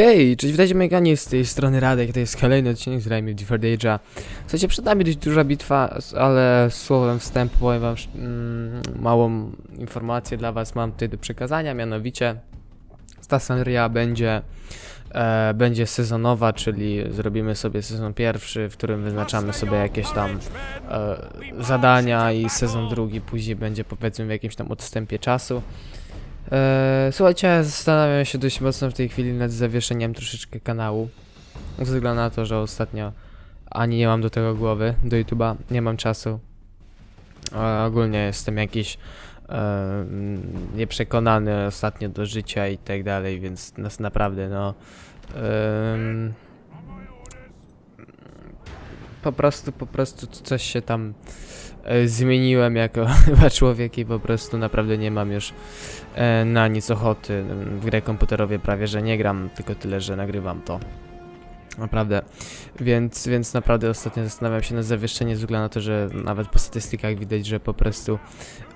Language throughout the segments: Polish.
Hej, cześć, witajcie Meganie z tej strony Radek, to jest kolejny odcinek z Raymi Different Age'a. Słuchajcie, przed nami dość duża bitwa, ale słowem wstępu powiem wam mm, małą informację dla was mam tutaj do przekazania, mianowicie ta seria będzie, e, będzie sezonowa, czyli zrobimy sobie sezon pierwszy, w którym wyznaczamy sobie jakieś tam e, zadania i sezon drugi później będzie powiedzmy w jakimś tam odstępie czasu. Eee, słuchajcie, zastanawiam się dość mocno w tej chwili nad zawieszeniem troszeczkę kanału. Ze względu na to, że ostatnio ani nie mam do tego głowy, do YouTube'a, nie mam czasu. A ogólnie jestem jakiś e, nieprzekonany ostatnio do życia i tak dalej, więc nas naprawdę no. em, po prostu, po prostu coś się tam zmieniłem jako chyba człowiek i po prostu naprawdę nie mam już e, na nic ochoty. W grę komputerowie prawie, że nie gram, tylko tyle, że nagrywam to. Naprawdę. Więc, więc naprawdę ostatnio zastanawiam się nad zawieszeniem ze względu na to, że nawet po statystykach widać, że po prostu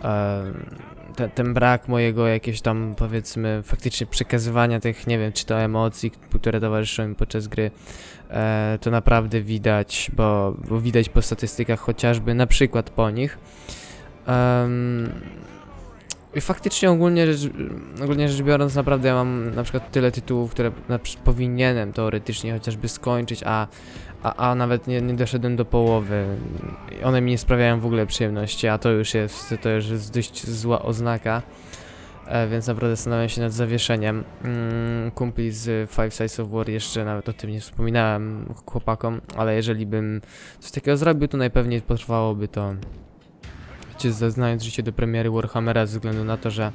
e, te, ten brak mojego jakiegoś tam powiedzmy faktycznie przekazywania tych, nie wiem, czy to emocji, które towarzyszą mi podczas gry, e, to naprawdę widać, bo, bo widać po statystykach chociażby na przykład po nich. Em, i faktycznie ogólnie rzecz, ogólnie rzecz biorąc, naprawdę ja mam na przykład tyle tytułów, które na, powinienem teoretycznie chociażby skończyć, a, a, a nawet nie, nie doszedłem do połowy. One mi nie sprawiają w ogóle przyjemności, a to już jest, to już jest dość zła oznaka. E, więc naprawdę zastanawiam się nad zawieszeniem. Mm, kumpli z Five Sides of War jeszcze nawet o tym nie wspominałem chłopakom, ale jeżeli bym coś takiego zrobił, to najpewniej potrwałoby to wiecie, znając życie do premiery Warhammera ze względu na to, że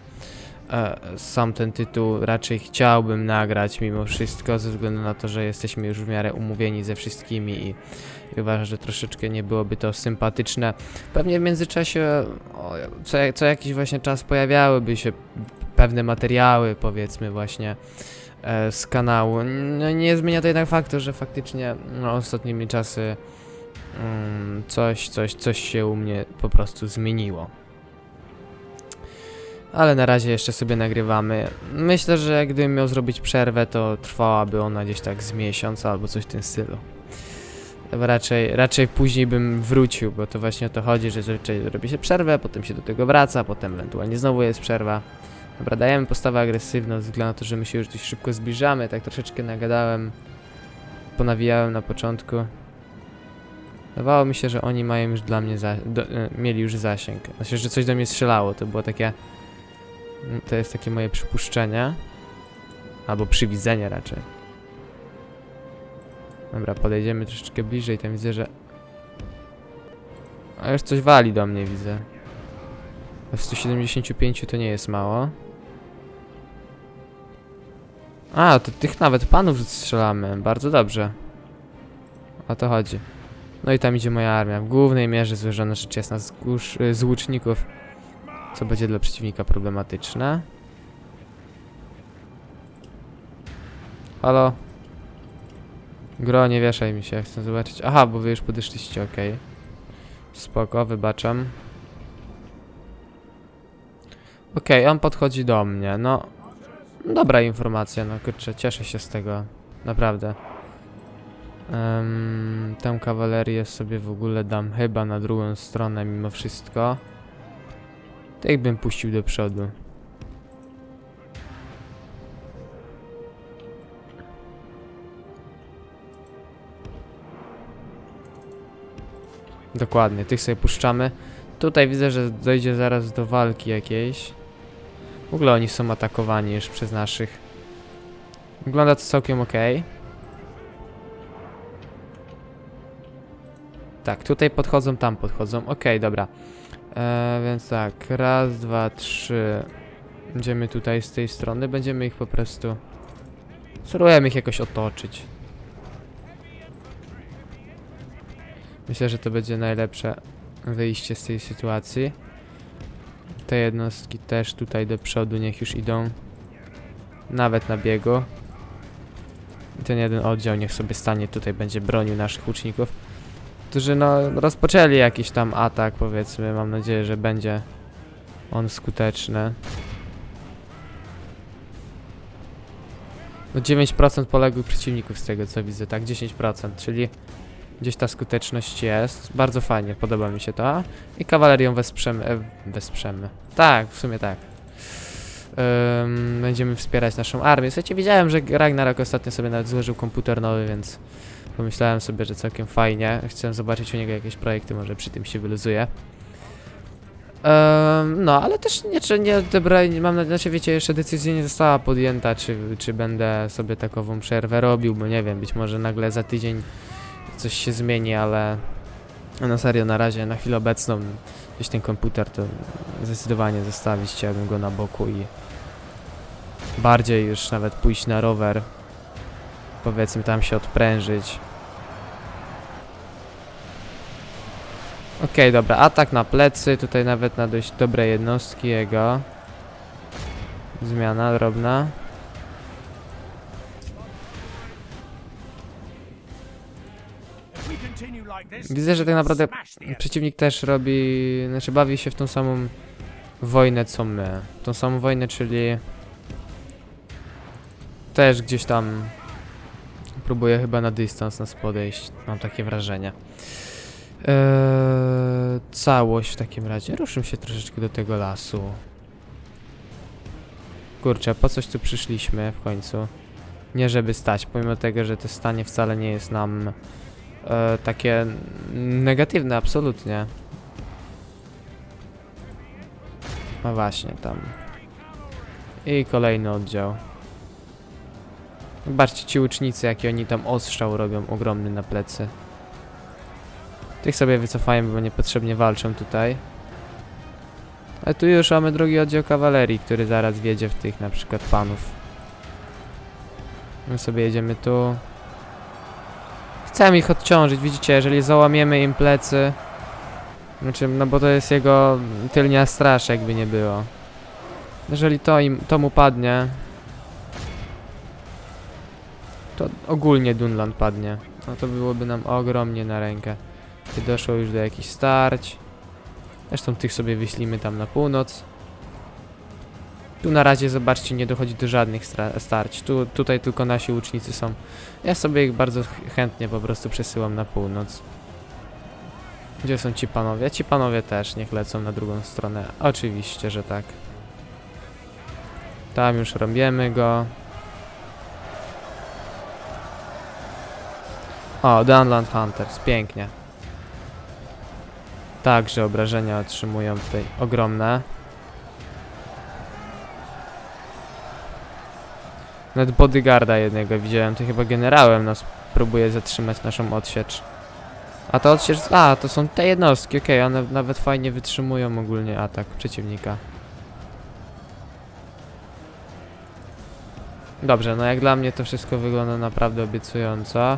e, sam ten tytuł raczej chciałbym nagrać mimo wszystko, ze względu na to, że jesteśmy już w miarę umówieni ze wszystkimi i, i uważam, że troszeczkę nie byłoby to sympatyczne. Pewnie w międzyczasie o, co, co jakiś właśnie czas pojawiałyby się pewne materiały, powiedzmy właśnie e, z kanału. No, nie zmienia to jednak faktu, że faktycznie no, ostatnimi czasy coś, coś, coś się u mnie po prostu zmieniło. Ale na razie jeszcze sobie nagrywamy. Myślę, że gdybym miał zrobić przerwę, to trwałaby ona gdzieś tak z miesiąc albo coś w tym stylu. Raczej, raczej później bym wrócił, bo to właśnie o to chodzi, że zazwyczaj robi się przerwę, potem się do tego wraca, potem ewentualnie znowu jest przerwa. Dobra, dajemy postawę agresywną, ze względu na to, że my się już dość szybko zbliżamy, tak troszeczkę nagadałem, ponawijałem na początku. Wydawało mi się, że oni mają już dla mnie za, do, e, mieli już zasięg. Znaczy, że coś do mnie strzelało. To było takie. mm, To jest takie moje przypuszczenie. Albo przywidzenie raczej. Dobra, podejdziemy troszeczkę bliżej. Tam widzę, że. A już coś wali do mnie, widzę. W 175 to nie jest mało. A, to tych nawet panów strzelamy. Bardzo dobrze. O to chodzi. No i tam idzie moja armia. W głównej mierze złożona rzecz jasna z, y, z łuczników, co będzie dla przeciwnika problematyczne. Halo? Gro, nie wieszaj mi się, chcę zobaczyć. Aha, bo wy już podeszliście, okej. Spoko, wybaczam. Okej, on podchodzi do mnie, no... Dobra informacja, no kurczę, cieszę się z tego. Naprawdę. Um, tę kawalerię sobie w ogóle dam chyba na drugą stronę mimo wszystko. Tak bym puścił do przodu. Dokładnie, tych sobie puszczamy. Tutaj widzę, że dojdzie zaraz do walki jakiejś. W ogóle oni są atakowani już przez naszych. Wygląda to całkiem okej. Tak, tutaj podchodzą, tam podchodzą. Okej, dobra. E, więc tak, raz, dwa, trzy. Będziemy tutaj z tej strony, będziemy ich po prostu... Spróbujemy ich jakoś otoczyć. Myślę, że to będzie najlepsze wyjście z tej sytuacji. Te jednostki też tutaj do przodu niech już idą. Nawet na biegu. I ten jeden oddział niech sobie stanie tutaj, będzie bronił naszych łuczników którzy no rozpoczęli jakiś tam atak powiedzmy, mam nadzieję, że będzie on skuteczny. No 9% poległych przeciwników z tego co widzę, tak 10%, czyli gdzieś ta skuteczność jest. Bardzo fajnie, podoba mi się to. I kawalerią wesprzemy, e, wesprzemy. Tak, w sumie tak. Ym, będziemy wspierać naszą armię. Słuchajcie, widziałem, że Ragnarok ostatnio sobie nawet złożył komputer nowy, więc pomyślałem sobie, że całkiem fajnie. Chciałem zobaczyć u niego jakieś projekty, może przy tym się wyluzuje. Ym, no, ale też nie, czy nie dobra, mam nadzieję, znaczy wiecie, jeszcze decyzja nie została podjęta, czy, czy będę sobie takową przerwę robił, bo nie wiem, być może nagle za tydzień coś się zmieni, ale na serio na razie, na chwilę obecną gdzieś ten komputer to zdecydowanie zostawić, chciałbym go na boku i bardziej już nawet pójść na rower, powiedzmy tam się odprężyć. Okej, dobra, atak na plecy, tutaj nawet na dość dobre jednostki jego. Zmiana drobna. Widzę, że tak naprawdę Przeciwnik też robi, znaczy bawi się w tą samą wojnę co my. Tą samą wojnę, czyli też gdzieś tam próbuje chyba na dystans nas podejść. Mam takie wrażenie. Eee, całość w takim razie. Ruszę się troszeczkę do tego lasu. Kurczę, po coś tu przyszliśmy w końcu. Nie żeby stać, pomimo tego, że to stanie wcale nie jest nam e, takie negatywne, absolutnie. No właśnie, tam. I kolejny oddział. Zobaczcie ci łucznicy, jaki oni tam ostrzał robią ogromny na plecy. Tych sobie wycofajmy, bo niepotrzebnie walczą tutaj. Ale tu już mamy drugi oddział kawalerii, który zaraz wjedzie w tych na przykład panów. My sobie jedziemy tu. Chcemy ich odciążyć, widzicie, jeżeli załamiemy im plecy. Znaczy, no bo to jest jego tylnia straż, jakby nie było. Jeżeli to im, to mu padnie, to ogólnie Dunland padnie. No to byłoby nam ogromnie na rękę. Doszło już do jakichś starć. Zresztą tych sobie wyślimy tam na północ. Tu na razie, zobaczcie, nie dochodzi do żadnych starć. Tu, tutaj tylko nasi łucznicy są. Ja sobie ich bardzo ch- chętnie po prostu przesyłam na północ. Gdzie są ci panowie? Ci panowie też niech lecą na drugą stronę. Oczywiście, że tak. Tam już robiemy go. O, Dunland Hunters, pięknie. Także obrażenia otrzymują tutaj ogromne. Nawet bodyguarda jednego widziałem, to chyba generałem nas próbuje zatrzymać naszą odsiecz. A to odsiecz... A, to są te jednostki, okej, one nawet fajnie wytrzymują ogólnie atak przeciwnika. Dobrze, no jak dla mnie to wszystko wygląda naprawdę obiecująco.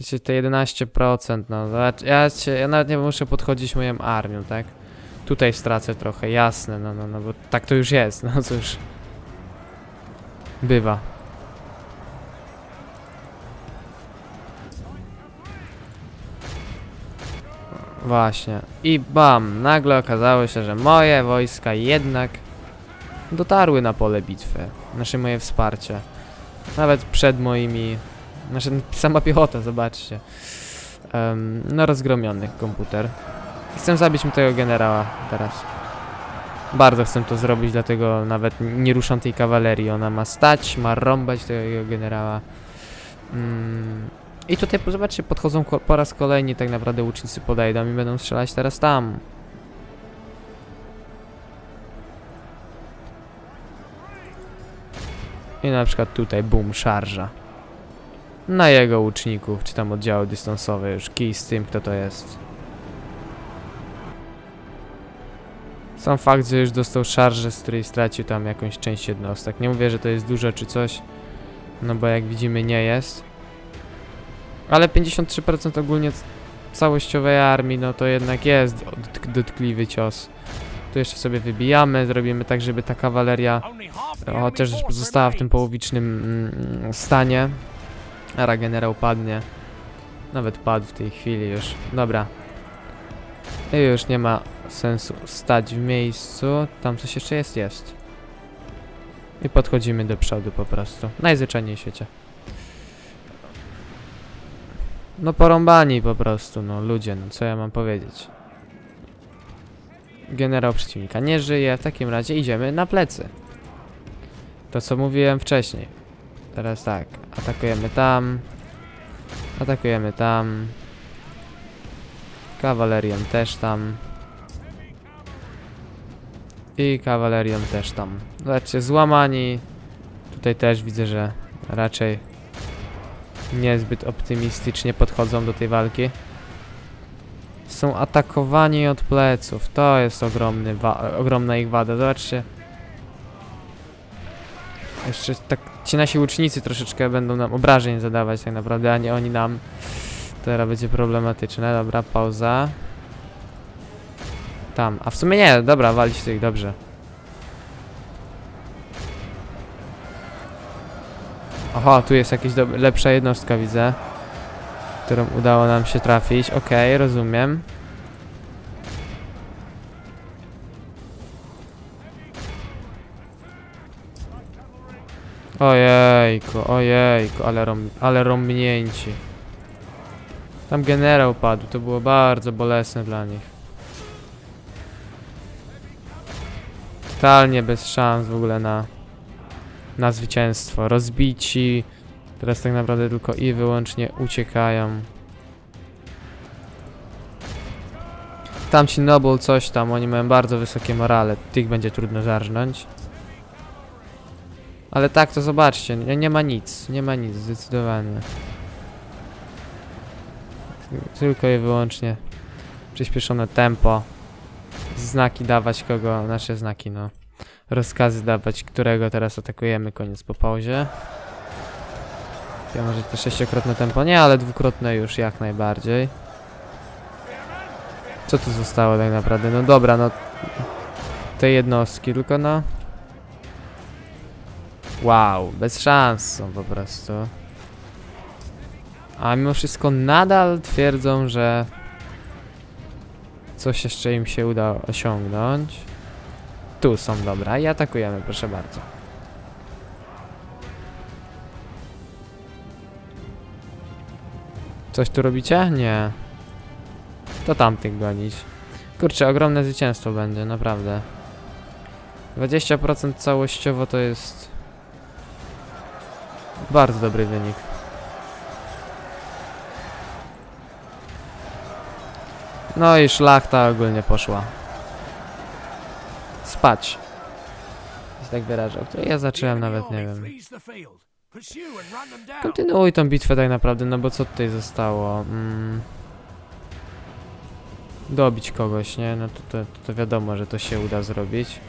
Wiecie, te 11%, no, ja, się, ja nawet nie muszę podchodzić moją armią, tak? Tutaj stracę trochę, jasne, no, no, no, bo tak to już jest, no cóż. Bywa. Właśnie. I bam, nagle okazało się, że moje wojska jednak dotarły na pole bitwy. Nasze moje wsparcie. Nawet przed moimi... Znaczy sama piechota, zobaczcie. Em, no rozgromiony komputer. Chcę zabić mu tego generała teraz. Bardzo chcę to zrobić, dlatego nawet nie ruszam tej kawalerii. Ona ma stać, ma rąbać tego generała. Mm. I tutaj, zobaczcie, podchodzą po raz kolejny tak naprawdę łucznicy podejdą i będą strzelać teraz tam. I na przykład tutaj, boom, szarża. Na jego łuczników, czy tam oddziały dystansowe, już kij z tym, kto to jest. Sam fakt, że już dostał szarżę, z której stracił tam jakąś część jednostek. Nie mówię, że to jest dużo czy coś, no bo jak widzimy nie jest. Ale 53% ogólnie całościowej armii, no to jednak jest dotk- dotkliwy cios. Tu jeszcze sobie wybijamy, zrobimy tak, żeby ta kawaleria chociaż została w tym połowicznym mm, stanie. Ara generał padnie. Nawet padł w tej chwili już. Dobra. I już nie ma sensu stać w miejscu. Tam coś jeszcze jest? Jest. I podchodzimy do przodu po prostu. Najzwyczajniej w świecie. No porąbani po prostu, no ludzie, no co ja mam powiedzieć. Generał przeciwnika nie żyje, w takim razie idziemy na plecy. To co mówiłem wcześniej. Teraz tak, atakujemy tam. Atakujemy tam. Kawalerią też tam. I kawalerią też tam. Zobaczcie, złamani. Tutaj też widzę, że raczej niezbyt optymistycznie podchodzą do tej walki. Są atakowani od pleców. To jest ogromny ogromna ich wada. Zobaczcie. Jeszcze tak ci nasi łucznicy troszeczkę będą nam obrażeń zadawać tak naprawdę, a nie oni nam. Teraz będzie problematyczne. Dobra, pauza. Tam. A w sumie nie, dobra, walić tych, dobrze. Aha, tu jest jakaś lepsza jednostka, widzę. Którą udało nam się trafić. Okej, rozumiem. Ojejku, ojejku, ale, rom, ale rąbnięci. Tam generał padł, to było bardzo bolesne dla nich. Totalnie bez szans w ogóle na, na zwycięstwo. Rozbici. Teraz tak naprawdę tylko i wyłącznie uciekają. Tamci Noble coś tam, oni mają bardzo wysokie morale. Tych będzie trudno zarżnąć. Ale tak, to zobaczcie, nie, nie ma nic, nie ma nic, zdecydowanie. Ty- Tylko i wyłącznie przyspieszone tempo. Znaki dawać kogo, nasze znaki, no. Rozkazy dawać, którego teraz atakujemy, koniec po pauzie. Ja może to sześciokrotne tempo, nie, ale dwukrotne już jak najbardziej. Co tu zostało tak naprawdę? No dobra, no. Te jednostki, tylko no. Wow, bez szans są po prostu. A mimo wszystko nadal twierdzą, że coś jeszcze im się uda osiągnąć. Tu są dobra i atakujemy, proszę bardzo. Coś tu robicie? Nie. To tamtych gonić. Kurczę, ogromne zwycięstwo będzie, naprawdę. 20% całościowo to jest bardzo dobry wynik. No i szlachta ogólnie poszła. Spać. Jest tak wyrażał. To ja zacząłem nawet, nie wiem. Kontynuuj tą bitwę tak naprawdę, no bo co tutaj zostało? Mm. Dobić kogoś, nie? No to, to, to wiadomo, że to się uda zrobić.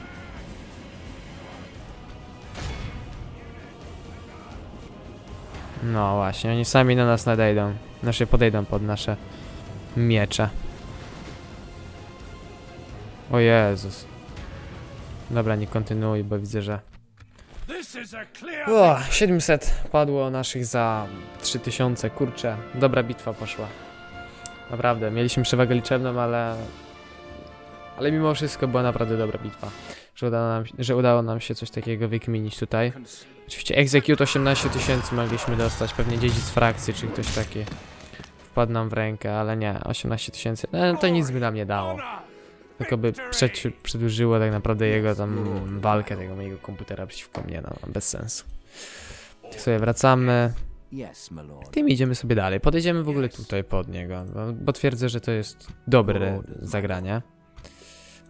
No właśnie, oni sami na nas nadejdą. Znaczy podejdą pod nasze miecze. O Jezus. Dobra, nie kontynuuj, bo widzę, że... O, 700 padło naszych za 3000, kurczę. Dobra bitwa poszła. Naprawdę, mieliśmy przewagę liczebną, ale... Ale mimo wszystko była naprawdę dobra bitwa. Że udało nam, że udało nam się coś takiego wykminić tutaj. Oczywiście Execute 18 tysięcy mogliśmy dostać, pewnie dziedzic frakcji czy ktoś taki wpadł nam w rękę, ale nie, 18 tysięcy, no, to nic by nam nie dało. Tylko by przedłużyło tak naprawdę jego tam walkę tego mojego komputera przeciwko mnie, no bez sensu. Tak sobie wracamy, tym idziemy sobie dalej, podejdziemy w ogóle tutaj pod niego, bo twierdzę, że to jest dobre zagranie.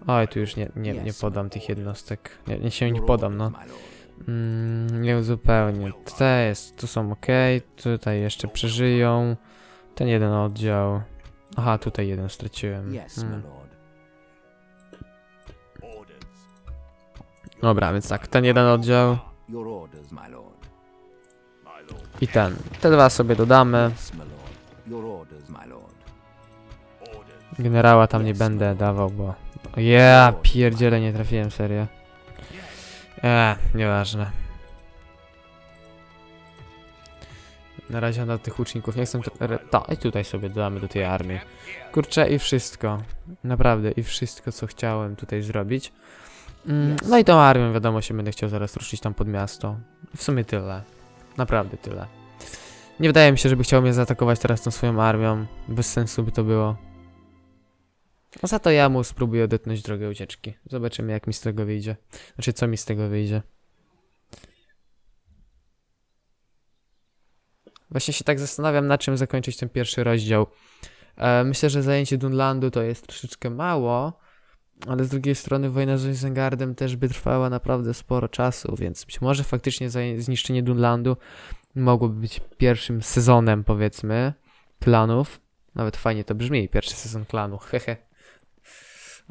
Oj, tu już nie, nie, nie podam tych jednostek, nie, nie się nie podam, no. Mm, nie zupełnie. Te jest, tu są ok, tutaj jeszcze przeżyją. Ten jeden oddział. Aha, tutaj jeden straciłem. Mm. lord. Dobra, więc tak, ten jeden oddział i ten. Te dwa sobie dodamy. Generała tam nie będę dawał, bo... Ja pierdziele, nie trafiłem, serio. Eee, nieważne. Na razie na tych łuczników nie chcę... Ta, i tutaj sobie dodamy do tej armii. Kurczę, i wszystko. Naprawdę, i wszystko, co chciałem tutaj zrobić. Mm, no i tą armią, wiadomo, się będę chciał zaraz ruszyć tam pod miasto. W sumie tyle. Naprawdę tyle. Nie wydaje mi się, żeby chciał mnie zaatakować teraz tą swoją armią. Bez sensu by to było. A za to ja mu spróbuję odetnąć drogę ucieczki. Zobaczymy, jak mi z tego wyjdzie. Znaczy, co mi z tego wyjdzie. Właśnie się tak zastanawiam, na czym zakończyć ten pierwszy rozdział. E, myślę, że zajęcie Dunlandu to jest troszeczkę mało, ale z drugiej strony wojna z Isengardem też by trwała naprawdę sporo czasu, więc być może faktycznie zniszczenie Dunlandu mogłoby być pierwszym sezonem, powiedzmy, klanów. Nawet fajnie to brzmi, pierwszy sezon klanu, hehe.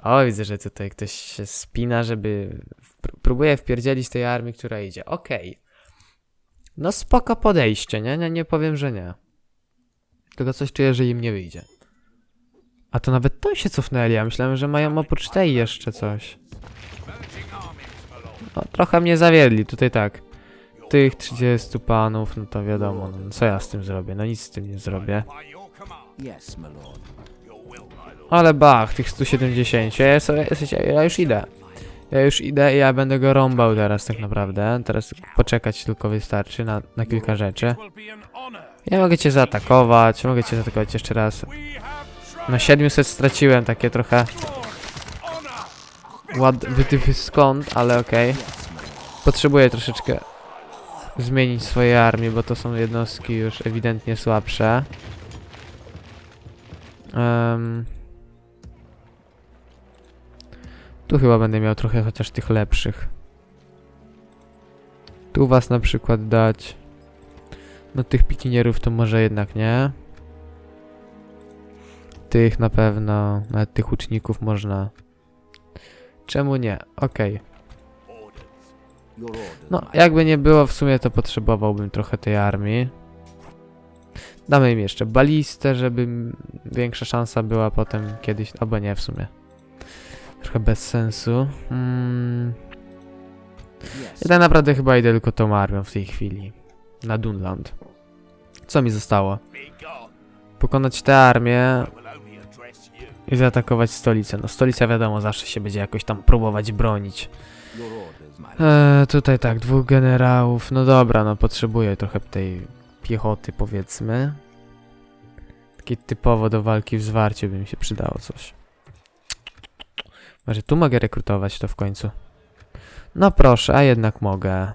O, widzę, że tutaj ktoś się spina, żeby... Pró- próbuje wpierdzielić tej armii, która idzie. Okej. No spoko podejście, nie? nie? Nie powiem, że nie. Tylko coś czuję, że im nie wyjdzie. A to nawet to się cofnęli, ja myślałem, że mają oprócz tej jeszcze coś. No, trochę mnie zawiedli, tutaj tak. Tych 30 panów, no to wiadomo, no, co ja z tym zrobię? No nic z tym nie zrobię. Ale bach, tych 170, ja, sobie, ja już idę. Ja już idę i ja będę go rąbał teraz tak naprawdę. Teraz poczekać tylko wystarczy na, na kilka rzeczy. Ja mogę cię zaatakować, mogę cię zaatakować jeszcze raz. Na 700 straciłem takie trochę ład wytyfy skąd, ale okej. Potrzebuję troszeczkę zmienić swoje armie, bo to są jednostki już ewidentnie słabsze. Em, tu chyba będę miał trochę chociaż tych lepszych. Tu was na przykład dać. No tych pikinierów to może jednak nie. Tych na pewno, nawet tych łuczników można. Czemu nie? Okej. Orders, No, jakby nie było, w sumie to potrzebowałbym trochę tej armii. Damy im jeszcze balistę, żeby większa szansa była potem kiedyś, albo nie w sumie. Trochę bez sensu. Mm, ja tak naprawdę chyba idę tylko tą armią w tej chwili. Na Dunland. Co mi zostało? Pokonać tę armię i zaatakować stolicę. No stolica wiadomo, zawsze się będzie jakoś tam próbować bronić. Eee, tutaj tak, dwóch generałów. No dobra, no potrzebuję trochę tej piechoty, powiedzmy. Takie typowo do walki w zwarciu by mi się przydało coś. Może tu mogę rekrutować to w końcu. No proszę, a jednak mogę.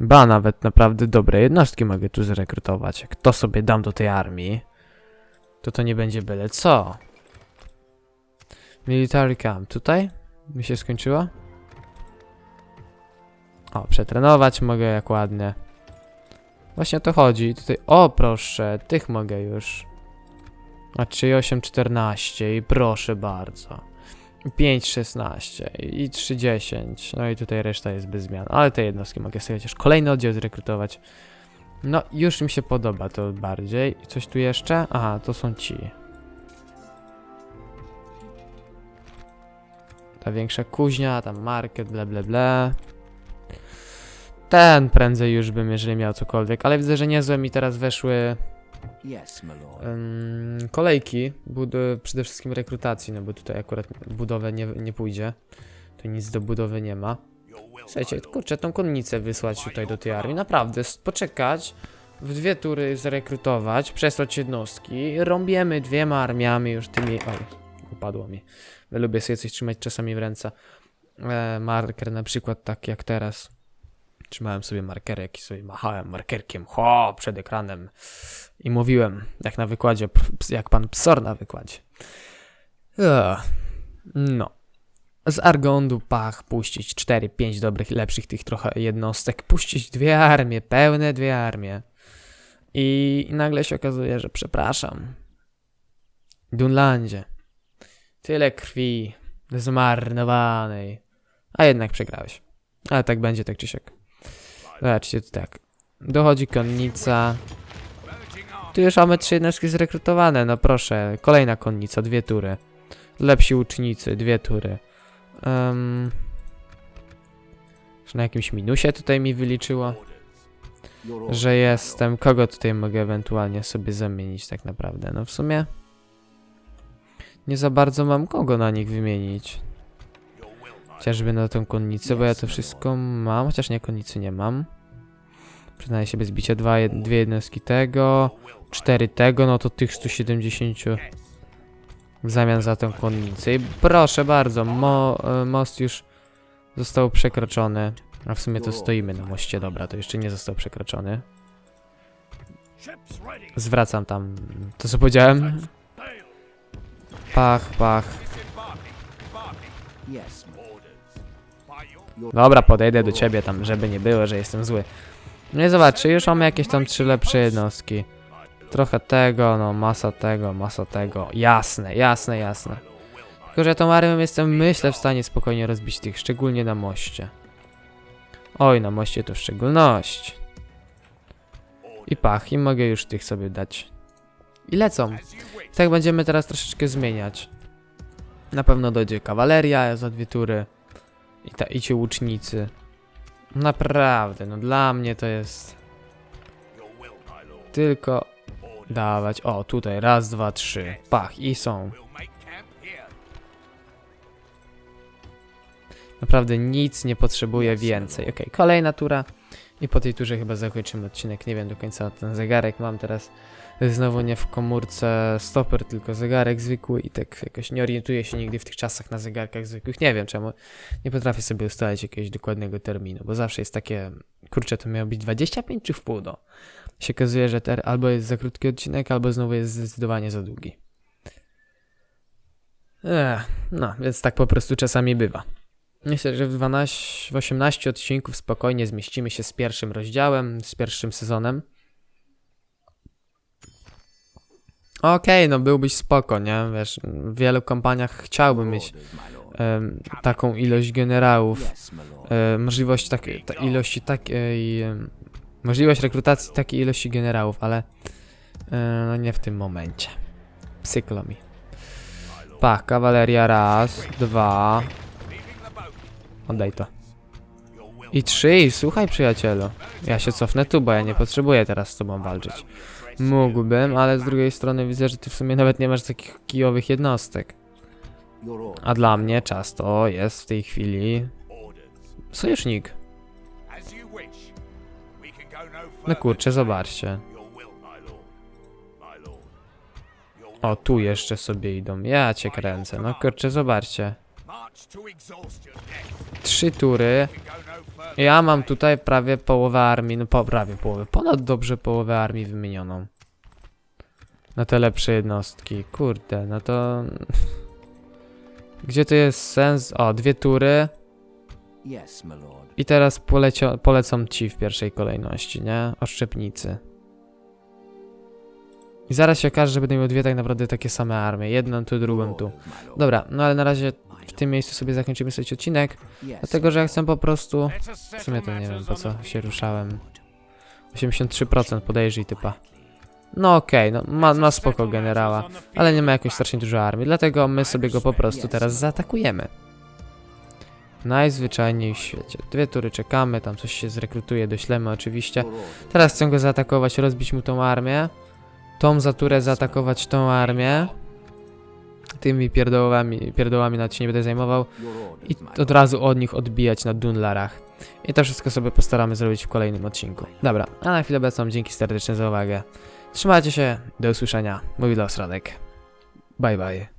Ba, nawet naprawdę dobre jednostki mogę tu zrekrutować. Jak to sobie dam do tej armii, to to nie będzie byle co. Military camp. Tutaj? Mi się skończyło? O, przetrenować mogę jak ładnie. Właśnie o to chodzi. Tutaj, o proszę, tych mogę już. A 3,8,14 i proszę bardzo. 5,16 i 3,10. No i tutaj reszta jest bez zmian. Ale te jednostki mogę sobie chociaż kolejny oddział zrekrutować. No, już mi się podoba to bardziej. Coś tu jeszcze? Aha, to są ci. Ta większa kuźnia, tam market, ble ble ble. Ten prędzej już bym, jeżeli miał cokolwiek, ale widzę, że niezłe mi teraz weszły Kolejki, przede wszystkim rekrutacji, no bo tutaj akurat budowę nie, nie pójdzie. Tu nic do budowy nie ma. Słuchajcie, kurczę, tą konnicę wysłać tutaj do tej armii, naprawdę, poczekać, w dwie tury zrekrutować, przesłać jednostki, rąbiemy dwiema armiami już tymi... Oj, upadło mi. Lubię sobie coś trzymać czasami w ręce. E, marker na przykład tak jak teraz. Trzymałem sobie markerek i sobie machałem markerkiem ho, przed ekranem i mówiłem, jak na wykładzie, jak pan psor na wykładzie. No. Z Argondu pach puścić 4-5 dobrych, lepszych tych trochę jednostek, puścić dwie armie, pełne dwie armie. I, I nagle się okazuje, że przepraszam. Dunlandzie. Tyle krwi zmarnowanej. A jednak przegrałeś. Ale tak będzie, tak czy siak. Zobaczcie, tu tak. Dochodzi konnica. Tu już mamy trzy jednostki zrekrutowane, no proszę. Kolejna konnica, dwie tury. Lepsi łucznicy, dwie tury. Um, na jakimś minusie tutaj mi wyliczyło, że jestem. Kogo tutaj mogę ewentualnie sobie zamienić tak naprawdę? No w sumie nie za bardzo mam kogo na nich wymienić. Chociażby na tą konnicę, bo ja to wszystko mam, chociaż nie, konnicy nie mam. Przyznaję się bez bicia, dwa, jed dwie jednostki tego, cztery tego, no to tych 170 w zamian za tę konnicę. I proszę bardzo, mo e, most już został przekroczony. A w sumie to stoimy na moście, dobra, to jeszcze nie został przekroczony. Zwracam tam to, co powiedziałem. Pach, pach. Dobra, podejdę do ciebie tam, żeby nie było, że jestem zły. No i zobaczcie, już mamy jakieś tam trzy lepsze jednostki. Trochę tego, no masa tego, masa tego. Jasne, jasne, jasne. Tylko, że tą armią jestem, myślę, w stanie spokojnie rozbić tych, szczególnie na moście. Oj, na moście to w szczególności. I pach, i mogę już tych sobie dać. I lecą. Tak będziemy teraz troszeczkę zmieniać. Na pewno dojdzie kawaleria za dwie tury. I, ta, i ci łucznicy. Naprawdę, no dla mnie to jest tylko dawać. O, tutaj raz, dwa, trzy. Pach, i są. Naprawdę nic nie potrzebuję więcej. Okej, kolejna tura. I po tej turze chyba zakończymy odcinek. Nie wiem do końca ten zegarek mam teraz. Znowu nie w komórce stoper, tylko zegarek zwykły i tak jakoś nie orientuję się nigdy w tych czasach na zegarkach zwykłych. Nie wiem czemu. Nie potrafię sobie ustalić jakiegoś dokładnego terminu, bo zawsze jest takie, kurczę, to miało być 25 czy w pół do. Się okazuje, że ter albo jest za krótki odcinek, albo znowu jest zdecydowanie za długi. Ech, no, więc tak po prostu czasami bywa. Myślę, że w 12, w 18 odcinków spokojnie zmieścimy się z pierwszym rozdziałem, z pierwszym sezonem. Okej, no byłbyś spoko, nie? Wiesz, w wielu kampaniach chciałbym mieć taką ilość generałów, możliwość takiej ta ilości takiej, możliwość rekrutacji takiej ilości generałów, ale no nie w tym momencie. Psyklo mi. Pach, kawaleria raz, dwa. Oddaj to. I trzy, słuchaj przyjacielu. Ja się cofnę tu, bo ja nie potrzebuję teraz z tobą walczyć. Mógłbym, ale z drugiej strony widzę, że ty w sumie nawet nie masz takich kijowych jednostek. A dla mnie czas to jest w tej chwili sojusznik. No kurczę, zobaczcie. O, tu jeszcze sobie idą. Ja cię kręcę. No kurczę, zobaczcie. Trzy tury. Ja mam tutaj prawie połowę armii, no po, prawie połowę, ponad dobrze połowę armii wymienioną. Na te lepsze jednostki. Kurde, no to... Gdzie to jest sens? O, dwie tury. I teraz polecio, polecą ci w pierwszej kolejności, nie? Oszczepnicy. I zaraz się okaże, że będę miał dwie tak naprawdę takie same armie. Jedną tu, drugą tu. Dobra, no ale na razie w tym miejscu sobie zakończymy sobie odcinek. Dlatego, że ja chcę po prostu... W sumie to nie wiem po co się ruszałem. 83% podejrzyj typa. No okej, no ma, ma spoko generała, ale nie ma jakoś strasznie dużo armii, dlatego my sobie go po prostu teraz zaatakujemy. Najzwyczajniej w świecie. Dwie tury czekamy, tam coś się zrekrutuje, doślemy oczywiście. Teraz chcę go zaatakować, rozbić mu tą armię. Tą za turę zaatakować tą armię. Tymi pierdołami, pierdołami nawet się nie będę zajmował. I od razu od nich odbijać na Dunlarach. I to wszystko sobie postaramy zrobić w kolejnym odcinku. Dobra, a na chwilę obecną dzięki serdecznie za uwagę. Trzymajcie się, do usłyszenia. Mówi Los Radek. Bye bye.